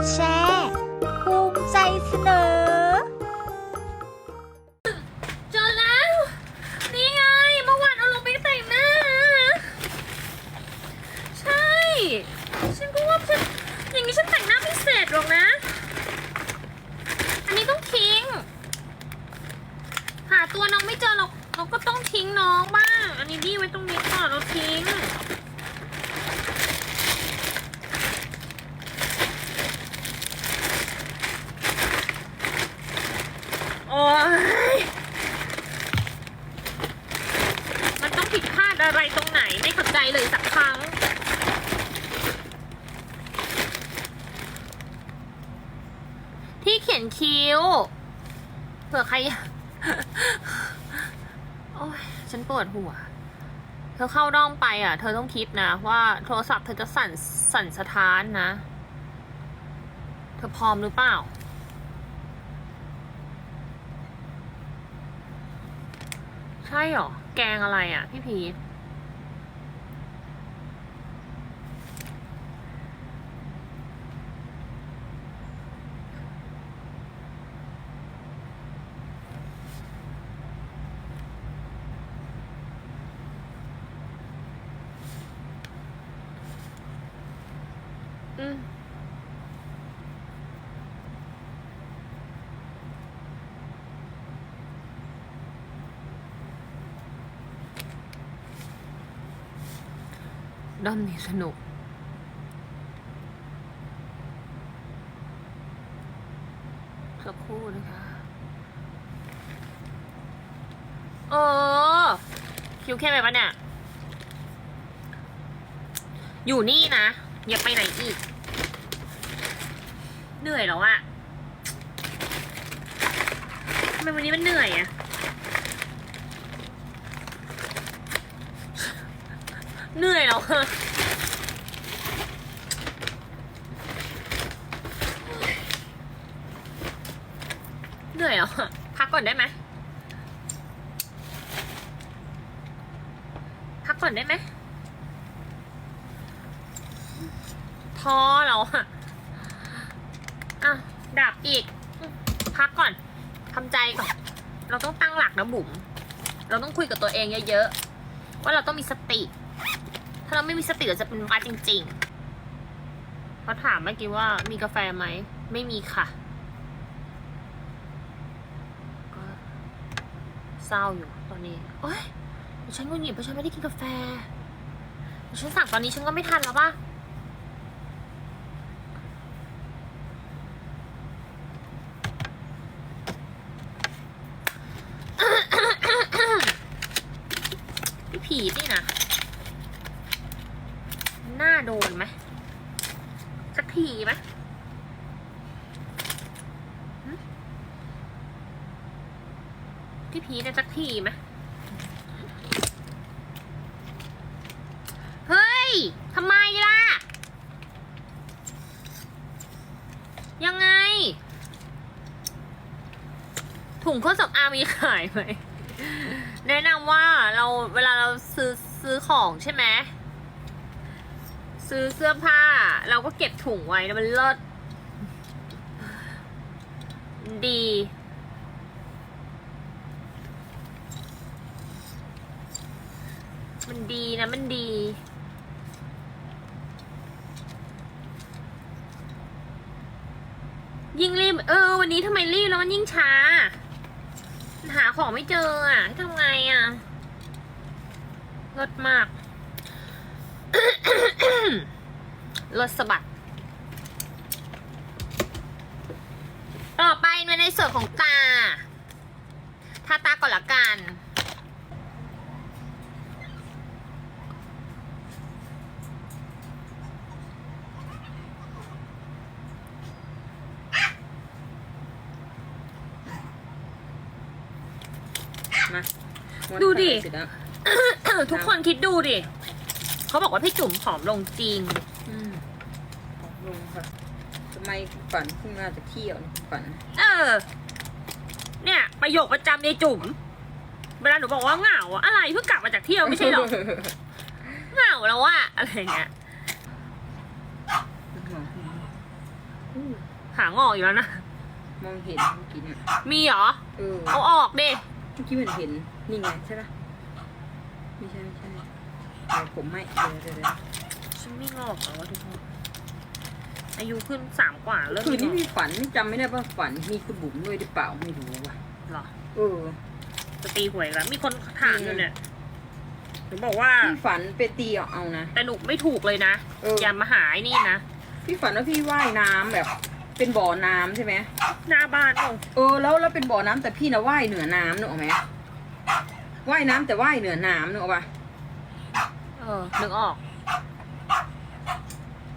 ดแชร์ภูมิใจเสนอ เจอแล้ว นี่ไงเมื่อวานเอาลงไปแต่งหน้า ใช่ ฉันก็ว่าฉันอย่างนี้ฉันแต่งหน้าไม่เสร็จหรอกนะ อันนี้ต้องทิ้ง หาตัวน้องไม่เจอเราเราก็ต้องทิ้งน้องบ้าง อันนี้นี่ไว้ตรงนี้ก่อนเราทิ้ง โอ้ย มันต้องผิดพลาดอะไรตรงไหน ไม่เข้าใจเลยสักครั้ง ที่ยนคิ้ว เผื่อใคร โอ้ยฉันปวดหัว เธอเข้าด้อมไปอะ เธอต้องคิดนะว่าโทรศัพท์เธอจะสั่นสั่นสะท้านนะ เธอพร้อมหรือเปล่า ใช่หรอ แกงอะไรอะ พี่พีทอืม ด้อมนี้สนุก สักครู่นะคะเออคิวเข้มไปปะเนี่ย อยู่นี่นะ อย่าไปไหนอีก เหนื่อยแล้วอะทำไมวันนี้มันเหนื่อยอะ เหนื่อยแล้วอะเหนื่อยแล้วอะพักก่อนได้ไหมพักก่อนได้ไหมท้อแล้วอะอะดับอีก พักก่อนทำใจก่อน เราต้องตั้งหลักนะบุ๋มเราต้องคุยกับตัวเองเยอะๆ ว่าเราต้องมีสติ ถ้าเราไม่มีสติเราจะเป็นบ้าจริงๆเขาถามเมื่อกี้ว่ามีกาแฟไหม ไม่มีค่ะก็เศร้าอยู่ตอนนี้โอ๊ยฉันก็หงิดเพราะฉันไม่ได้กินกาแฟ ฉันสั่งตอนนี้ฉันก็ไม่ทันแล้วป่ะผีนี่นะ น้าโดนไหมสักทีไหมหึพี่พีนี่ยสักทีไหมเฮ้ยทำไมล่ะ ยังไง ถุงเครื่องสำอางมีขายไหม แนะนำว่าเราเวลาเราซื้อซื้อของใช่ไหม ซื้อเสื้อผ้า เราก็เก็บถุงไว้นะมันเลิศดี มันดีนะมันดี ยิ่งรีบ เออ วันนี้ทำไมรีบแล้วมันยิ่งช้า หาของไม่เจออะทำไงอะเลิศมาก รถสะบัด ต่อไปมาในส่วนของตา ทาตาก่อนละกันมาดูดิเสร็จแล้วทุกคนคิดดูดิ เขาบอกว่าพี่จุ๋มผอมลงจริง อืมของลงค่ะทำไมฝันเพิ่งมาจากเที่ยวนี่ฝันเออ เนี่ย ประโยคประจำในจุ๋มเวลาหนูบอกว่าเหงาอะอะไรเพิ่งกลับมาจากเที่ยวไม่ใช่หรอเหงาแล้วอะอะไรเงี้ยอืมหางอกอยู่แล้วนะมองเห็นเมื่อกี้เนี่ยมีเหรอ เออ เอาออกดิเมื่อกี้มันเห็น นี่ไงใช่ปะไม่ใช่ไม่ใช่ เดี๋ยวผมไม่เดี๋ยวเดี๋ยวเดี๋ยวฉันไม่งอกเหรอวะทุกคนอายุขึ้นสามกว่าเริ่มคืนมีนี้งอกมีฝันไม่จำไม่ได้ว่าฝันมีคุณบุ๋มด้วยหรือเปล่าไม่รู้ว่ะเหรอเออจะตีหวยแล้วมีคนถามอยู่เนี่ยหนูบอกว่าพี่ฝันไปตีเอาเอานะ แต่หนูไม่ถูกเลยนะเอออย่ามาหาไอ้นี่นะพี่ฝันว่าพี่ว่ายน้ำแบบ เป็นบ่อน้ำใช่ไหมหน้าบ้านโอ้เออแล้วแล้วเป็นบ่อน้ำแต่พี่นะว่ายเหนือน้ำนึกออกไหมว่ายน้ำแต่ว่ายเหนือน้ำนึกออกปะเออนึกออก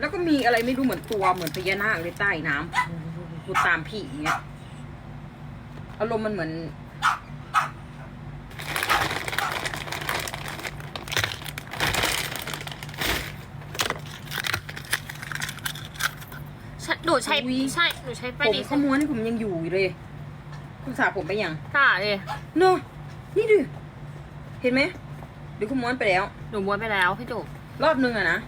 แล้วก็มีอะไรไม่รู้เหมือนตัวเหมือนพญานาคเลยใต้น้ำพูดตามพี่อย่างเงี้ยอารมณ์มันเหมือน ฉันหนูใช้ใช่หนูใช้ไปผมดีขม้วนให้ผมยังอยู่อยู่เลย คุณสาผมไปยัง ค่ะเลยเนอะนี่ดิเห็นไหมเดี๋ยวคุณม้วนไปแล้วห นูม้วนไปแล้วพี่จุ๋มรอบนึงอะนะ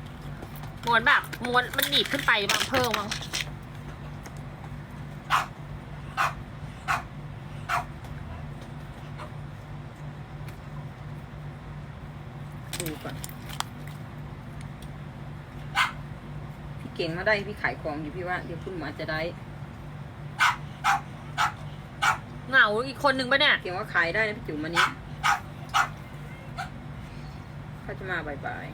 ม้วนแบบม้วนมันหนีบขึ้นไปบางเพิ่มมั้งดูก่อน พี่เก่งมาได้พี่ขายของอยู่พี่ว่าเดี๋ยวคุณหมอจะได้ เหงาอีกคนนึงปะเนี่ย เก่งว่าขายได้นะพี่จุ๋มวันนี้เขา จะมาบ่าย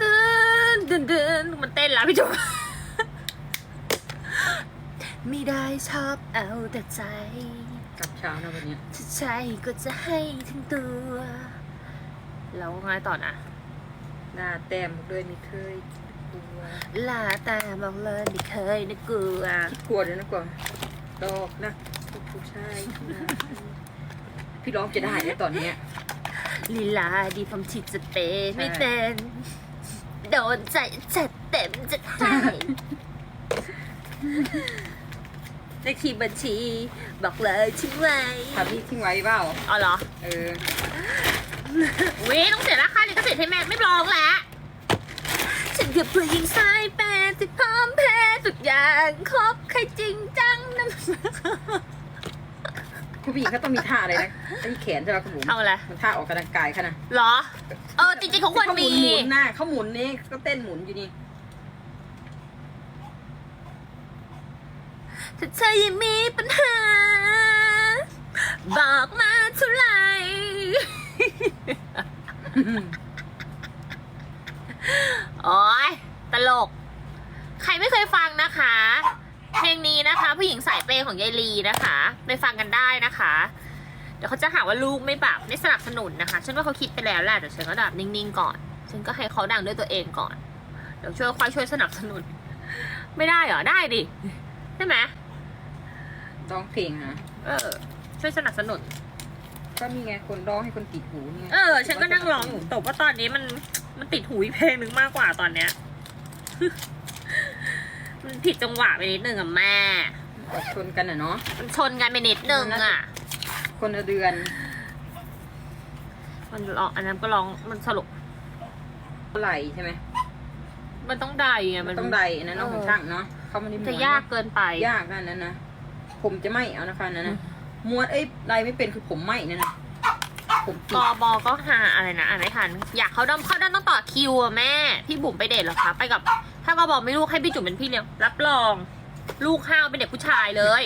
ตื่นตื่นตื่นมันเต้นแล้วพี่จุ๋มไม่ได้ชอบเอาแต่ใจๆกลับเช้านะวันเนี้ยถ้าใช่ก็จะให้ทั้งตัว แล้วไงต่อนะ หน้าแต้มด้วยไม่เคยกลัวลาตาบอกเลยไม่เคยนึกกลัวกลัวเดี๋ยวนะกลัวดอกนะผู้ชายทั้งนั้นพี่ร้องจะได้ในตอนเนี้ย ลีลาดีผมทิดจะเปย์ใช่ไม่เป็นโดนใจจัดเต็มจะให้เลขที่บัญชี บอกเลยทิ้งไว้ถามพี่ทิ้งไว้เปล่าอ๋อเหรอ เออ วิต้องเสียราคา ลิขสิทธิ์ให้แม่ไม่ร้องแล้วฉันคือผู้หญิงสายแปดที่พร้อมแพ้ทุกอย่างคบใครจริงจังนะคุณผู้หญิงเขาต้องมีท่าอะไรนะไอ้แขนใช่ไหมคุณบุ๋มเอาอะไรมันท่าออกกำลังกายค่ะนะเหรอ เออจริงๆเขาควรเขาหมีมุนหมุนหน้าเขาหมุนนี่ก็เต้นหมุนอยู่นี่ถ้าเธอยังมีปัญหา บอกมาเท่าไหร่ โอ้ยตลก ใครไม่เคยฟังนะคะ เพลงนี้นะคะ ผู้หญิงสายเปย์ของยายลีนะคะ ไปฟังกันได้นะคะ เดี๋ยวเขาจะหาว่าลูกไม่แบบไม่สนับสนุนนะคะ ฉันว่าเขาคิดไปแล้วแหละแต่ฉันก็แบบนิ่งๆก่อน ฉันก็ให้เขาดังด้วยตัวเองก่อน เดี๋ยวช่วยค่อยช่วยสนับสนุน ไม่ได้เหรอ ได้ดิ ใช่ไหมร้องเพลงนะเออ ช่วยสนับสนุน ก็มีไงคนร้องให้คนติดหูนี่ไงเออ ฉันก็นั่งร้องอยู่แต่ว่าตอนนี้มัน มันติดหูอีกเพลงหนึ่งมากกว่าตอนเนี้ย มันผิดจังหวะไปนิดนึงอะแม่ออกชนกันอะเนาะมันชนกันไปนิดนึงอะคนละเดือน มันร้องอันนั้นก็ร้องมันสรุปเท่าไหร่ใช่ไหมมันต้องได้ไงมัมันนต้องใดอันนั้นเน้องของช่างเนาะเขาไม่ได้ม้วนจะยากเกินไปยากนั่นนั้นนะผมจะไม่เอานะคะนั่นนะม้วนเอ้ยใดไม่เป็นคือผมไม่นั่นนะผมติ กดบก็หาอะไรนะอ่านไม่ทัน อยากเขาดำเขาดำต้องต่อคิวอะแม่ พี่บุ๋มไปเดทเหรอคะ ไปกับ ถ้ากบไม่ลูกให้พี่จุ๋มเป็นพี่เลี้ยงรับรอง ลูกห้าวเป็นเด็กผู้ชายเลย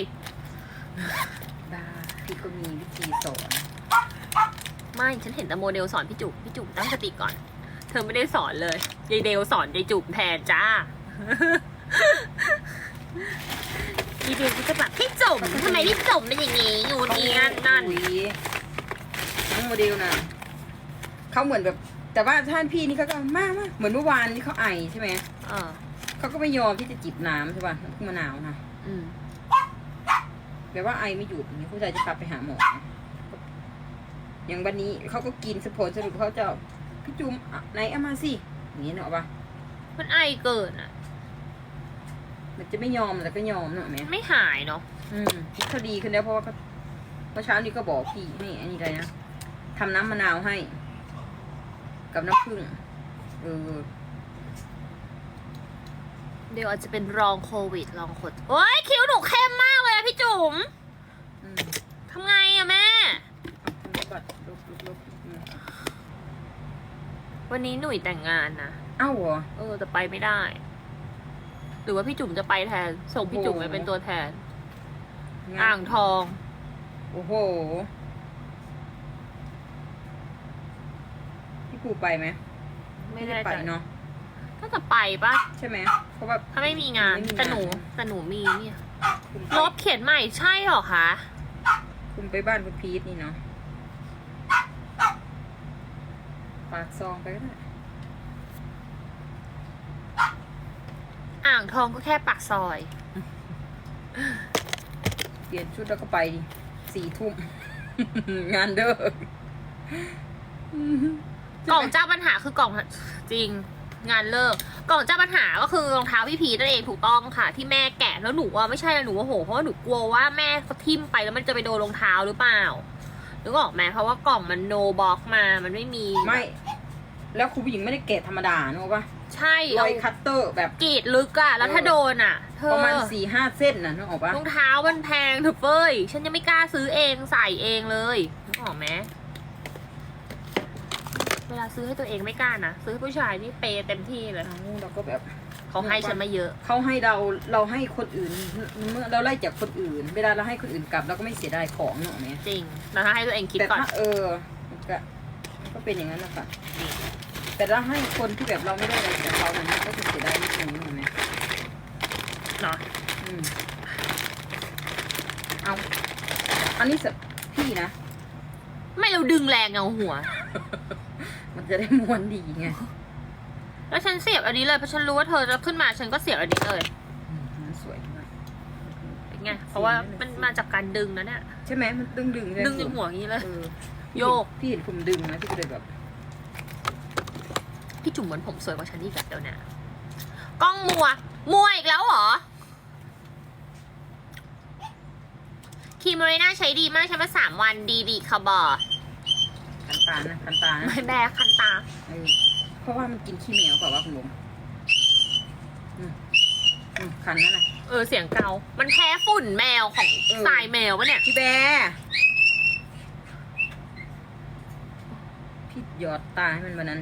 บ้าพี่ก็มีวิธีสอนไม่ฉันเห็นแต่โมเดลสอนพี่จุ๋มพี่จุ๋มตั้งสติก่อน เธอไม่ได้สอนเลยยายเดลสอนยายจุ๋มแทนจ้ายายเดลก็จะแบบพี่จุ๋มทำไมพี่จุ๋มเป็นอย่างนี้อยู่นี่นั่นนั่น อุ๊ย น้องโมเดลนะเขาเหมือนแบบ แต่ว่าท่านพี่นี่เขาก็มากมากเหมือนเมื่อวานที่เขาไอใช่ไหมเออเขาก็ไม่ยอมที่จะจิบน้ำใช่ป่ะน้ำมะนาวนะอืมแบบว่าไอไม่หยุดอย่างนี้ผู้ชายจะพาไปหาหมออย่างวันนี้เขาก็กินสผลสรุปเขาจะพี่จุ๋มอะไหนเอามาสิอย่างนี้เนาะปะมันไอเกินอะ มันจะไม่ยอมแต่ก็ยอมเนาะแม่ไม่หายเนาะอืมพี่เขาดีขึ้นแล้วเพราะว่าเขาเมื่อเช้านี้ก็บอกพี่นี่อันนี้อะไรนะ ทำน้ำมะนาวให้ กับน้ำผึ้งเออเดี๋ยวอาจจะเป็นรองโควิดรองโควิดโอ้ยคิ้วหนูเข้มมากเลยอะพี่จุ๋มอืมทำไงอะแม่ เอาทำบัตรลบลบลบอืมวันนี้หนุ่ยแต่งงานนะ เอ้าเหรอ เออแต่ไปไม่ได้ หรือว่าพี่จุ๋มจะไปแทน ส่งพี่จุ๋มไปเป็นตัวแทนงนอ่างทอง โอ้โห ปูไปไหมไม่ได้ไปใจเนาะก็จะไปปะใช่ไหมเพราะว่าถ้าไม่มีงาน ไม่มีงาน แต่หนูแต่หนูมีเนี่ยคุณไปลบเขียนใหม่ใช่เหรอคะ คุณไปบ้านคุณพีทนี่เนาะปากซองไปก็ได้อ่างทองก็แค่ปากซอย เปลี่ยนชุดแล้วก็ไปดิสี่ทุ่ม งานเด้อ กล่องเจ้าปัญหาคือกล่องจริงงานเลิกกล่องเจ้าปัญหาก็คือรองเท้าพี่พีชนั่นเองถูกต้องค่ะ ที่แม่แกะแล้วหนูว่าไม่ใช่หนูว่าโหเพราะว่าหนูกลัวว่าแม่เขาทิ่มไปแล้วมันจะไปโดนรองเท้าหรือเปล่านึกออกไหมเพราะว่ากล่องมันโนบ็อกมามันไม่มีไม่ แล้วคุณผู้หญิงไม่ได้แกะธรรมดาเนอะปะใช่รเอาอยคัตเตอร์แบบกรีดลึกอะแล้วถ้าเออโดนอะเธอประมาณสี่ห้าเส้นน่ะนึกออกปะรองเท้ามันแพงเถอะเฟ้ยฉันยังไม่กล้าซื้อเองใส่เองเลยนึกออกไหมเวลาซื้อให้ตัวเองไม่กล้านะซื้อให้ผู้ชายนี่เปย์เต็มที่เลยเอาเราก็แบบเขาให้ฉันมาเยอะ เขาให้เราเราให้คนอื่นเมื่อเราไล่จากคนอื่น เวลาเราให้คนอื่นกลับเราก็ไม่เสียดายของเนอะไหมจริงแล้วถ้าให้ตัวเองคิดแต่ก่อน ถ้าเออมันก็มันก็เป็นอย่างนั้นแหละค่ะแต่ถ้าให้คนที่แบบเราไม่ได้อะไรจากเขาเนี่ยมันก็จะเสียดายนิดนึงเห็นไหมเนาะอืมเอาอันนี้สพี่นะ ไม่เราดึงแรงเอาหัว มันจะได้ม้วนดีไงแล้วฉันเสียบอันนี้เลยเพราะฉันรู้ว่าเธอจะขึ้นมาฉันก็เสียบอันนี้เลยอืมมันสวยมากเป็นไงเพราะว่ามันมาจากการดึงนะเนี่ยใช่ไหมมันดึงดึงๆดึงจนหัวอย่างนี้เลย เออโยก พี่เห็นคุณดึงนะพี่ก็เลยแบบพี่จุ๋มเหมือนผมสวยกว่าฉันอีกแบบเดียวเนี่ยกล้องมัว มัวอีกแล้วเหรอครีมโมเรน่าใช้ดีมากใช้มาสามวันดีดีคาร์บอคั นตานะคันตานะไม่แบกคันตาเออเพราะว่ามันกินขี้เหนียวกว่าว่าคุณลุงอืมอืมคันนั่นน่ะ เออเสียงเกา มันแพ้ฝุ่นแมวของเออ ทรายแมวปะเนี่ย พี่แบร์พี่หยอดตาให้มันวันนั้น